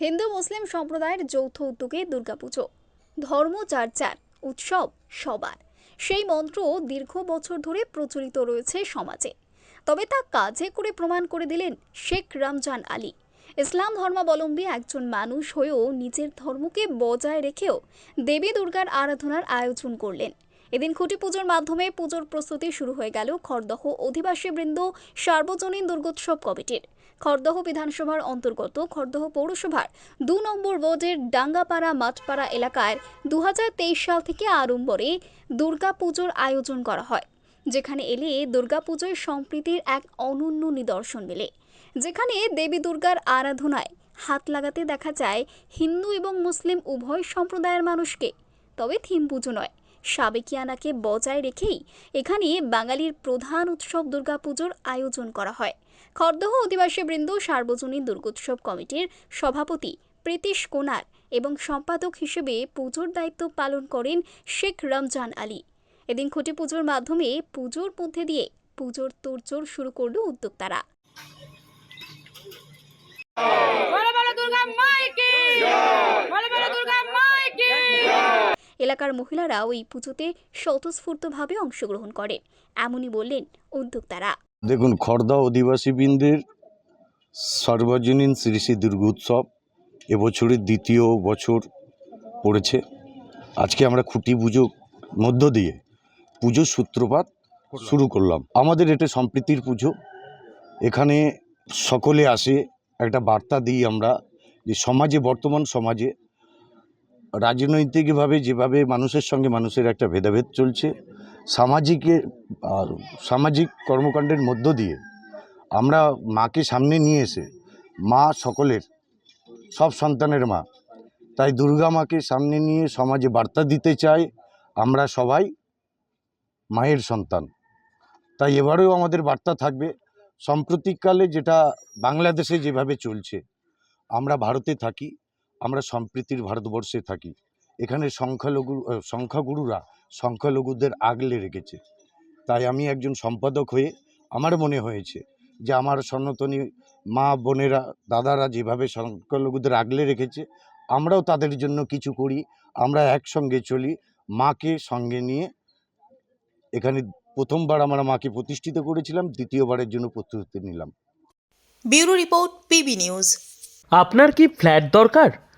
হিন্দু মুসলিম সম্প্রদায়ের যৌথ উদ্যোগে দুর্গাপুজো। ধর্ম উৎসব, সবার। সেই মন্ত্র দীর্ঘ বছর ধরে প্রচলিত রয়েছে সমাজে। তবে তা কাজে করে প্রমাণ করে দিলেন শেখ রামজান আলী। ইসলাম ধর্মাবলম্বী একজন মানুষ হয়েও নিজের ধর্মকে বজায় রেখেও দেবী দুর্গার আরাধনার আয়োজন করলেন। এদিন খুঁটি পুজোর মাধ্যমে পুজোর প্রস্তুতি শুরু হয়ে গেল খড়দহ অধিবাসী বৃন্দ সার্বজনীন দুর্গোৎসব কমিটির। খড়দহ বিধানসভার অন্তর্গত খড়দহ পৌরসভার দু নম্বর ওয়ার্ডের ডাঙ্গাপাড়া, মাঠপাড়া এলাকায় দু হাজার তেইশ সাল থেকে আড়ম্বরে দুর্গাপুজোর আয়োজন করা হয়, যেখানে এলে দুর্গাপুজোয় সম্প্রীতির এক অনন্য নিদর্শন মেলে। যেখানে দেবী দুর্গার আরাধনায় হাত লাগাতে দেখা যায় হিন্দু এবং মুসলিম উভয় সম্প্রদায়ের মানুষকে, তবে থিম পুজো নয়। সাবেকিয়ানাকে বজায় রেখেই এখানে বাঙালির প্রধান উৎসব দুর্গাপুজোর আয়োজন করা হয়। খড়দহ অধিবাসী বৃন্দ সার্বজনীন দুর্গোৎসব কমিটির সভাপতি প্রীতিশ কোনার এবং সম্পাদক হিসেবে পুজোর দায়িত্ব পালন করেন শেখ রমজান আলী। এদিন খুঁটি পুজোর মাধ্যমে পুজোর মধ্যে দিয়ে পুজোর তোড়জোড় শুরু করল উদ্যোক্তারা। এলাকার মহিলারা ওই পুজোতে স্বতঃস্ফূর্তভাবে অংশগ্রহণ করে, এমনই বললেন উদ্যোক্তারা। দেখুন, খর্দা অধিবাসীবৃন্দের সার্বজনীন শ্রী শ্রী দুর্গোৎসব এবছরের দ্বিতীয় বছর পড়েছে। আজকে আমরা খুঁটি পুজো মধ্য দিয়ে পুজোর সূত্রপাত শুরু করলাম। আমাদের এটা সম্প্রীতির পুজো। এখানে সকলে আসে, একটা বার্তা দিই আমরা যে সমাজে, বর্তমান সমাজে রাজনৈতিকভাবে যেভাবে মানুষের সঙ্গে মানুষের একটা ভেদাভেদ চলছে সামাজিকের আর সামাজিক কর্মকাণ্ডের মধ্য দিয়ে আমরা মাকে সামনে নিয়ে এসে মা সকলের, সব সন্তানের মা, তাই দুর্গা মাকে সামনে নিয়ে সমাজে বার্তা দিতে চাই আমরা সবাই মায়ের সন্তান। তাই এবারেও আমাদের বার্তা থাকবে, সাম্প্রতিককালে যেটা বাংলাদেশে যেভাবে চলছে, আমরা ভারতে থাকি আমরা সম্প্রীতির ভারতবর্ষে থাকি। এখানে সংখ্যালঘু সংখ্যাগুরুরা সংখ্যালঘুদের আগলে রেখেছে। তাই আমি একজন সম্পাদক হয়ে আমার মনে হয়েছে যে আমার সনাতনী মা বোনেরা দাদারা যেভাবে সংখ্যালঘুদের আগলে রেখেছে আমরাও তাদের জন্য কিছু করি আমরা একসঙ্গে চলি মাকে সঙ্গে নিয়ে। এখানে প্রথমবার আমরা মাকে প্রতিষ্ঠিত করেছিলাম দ্বিতীয়বারের জন্য প্রস্তুতি নিলাম। Bureau report PB news. আপনার কি ফ্ল্যাট দরকার?